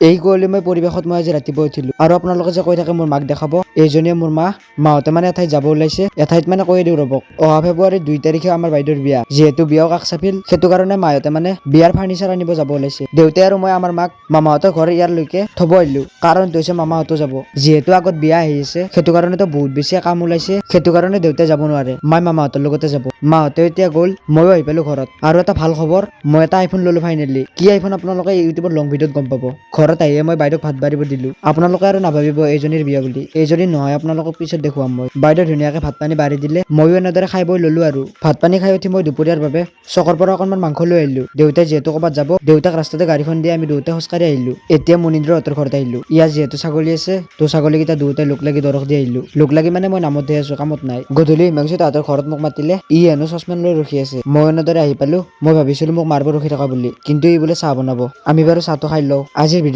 এই কুঁৱলীময় পৰিৱেশত মই আজি ৰাতিপুৱা উঠিলো। আৰু আপোনালোকে যে কৈ থাকে মোৰ মাক দেখাব, এইজনীয়ে মোৰ মা, মাহঁতে মানে এঠাইত যাব ওলাইছে, এঠাইত মানে কৈ দিওঁ ৰ'বক। অহা ফেব্ৰুৱাৰী দুই তাৰিখে আমাৰ বাইদেউৰ বিয়া। যিহেতু বিয়াও কাষ চাপিল, সেইটো কাৰণে মাহঁতে মানে বিয়াৰ ফাৰ্নিচাৰ আনিব যাব ওলাইছে। দেউতাই আৰু মই আমাৰ মাক, মামাহঁতৰ ঘৰ ইয়াৰলৈকে থব আহিলো। কাৰণটো হৈছে মামাহঁতো যাব। যিহেতু আগত বিয়া আহি আছে, সেইটো কাৰণেতো বহুত বেছি কাম ওলাইছে। সেইটো কাৰণে দেউতাই যাব নোৱাৰে। মাই মামাহঁতৰ লগতে যাব। মাহঁতে এতিয়া গ'ল, ময়ো আহি পালো ঘৰত। আৰু এটা ভালো খবৰ, মই এটা আইফোন ললো ফাইনেলি কি আইফোন আপোনালোকে ইউটিউবৰ লং ভিডিঅ'ত গম পাব? ঘৰত আহিয়ে মই বাইদেউক ভাত বাঢ়িব দিলো। আপোনালোকে আৰু নাভাবিব এইজনীৰ বিয়া বুলি। এইজনী নহয়, আপোনালোকক পিছত দেখুৱাম মই। বাইদেউ ধুনীয়াকে ভাত পানী বাঢ়ি দিলে, ময়ো এনেদৰে খাই বৈ ললো আৰু। ভাত পানী খাই উঠি মই দুপৰীয়াৰ বাবে চকৰ পৰা অকণমান মাংস লৈ আহিলো। দেউতাই যিহেতু ক'ৰবাত যাব, দেউতাক ৰাস্তাতে গাড়ীখন দি আমি দুয়োটাই খোজকাঢ়ি আহিলো। এতিয়া মুনীন্দ্ৰহঁতৰ ঘৰত আহিলো। ইয়াত যিহেতু ছাগলী আছে তো ছাগলীকেইটা দুয়োটাই লোক লাগি দৰখ দি আহিলো। লোক লাগি মানে মই নামতহে আছো, কামত নাই। গধূলি হিমাংশু তাহাঁতৰ ঘৰত মোক মাতিলে, ই হেনো চচপেন লৈ ৰখি আছে। মই এনেদৰে আহি পালো। মই ভাবিছিলো মোক মাৰিব ৰখি থকা বুলি। কিন্তু ই বোলে চাহ বনাব। আমি বাৰু চাহটো খাই লওঁ। আজিৰ ভিডিঅ'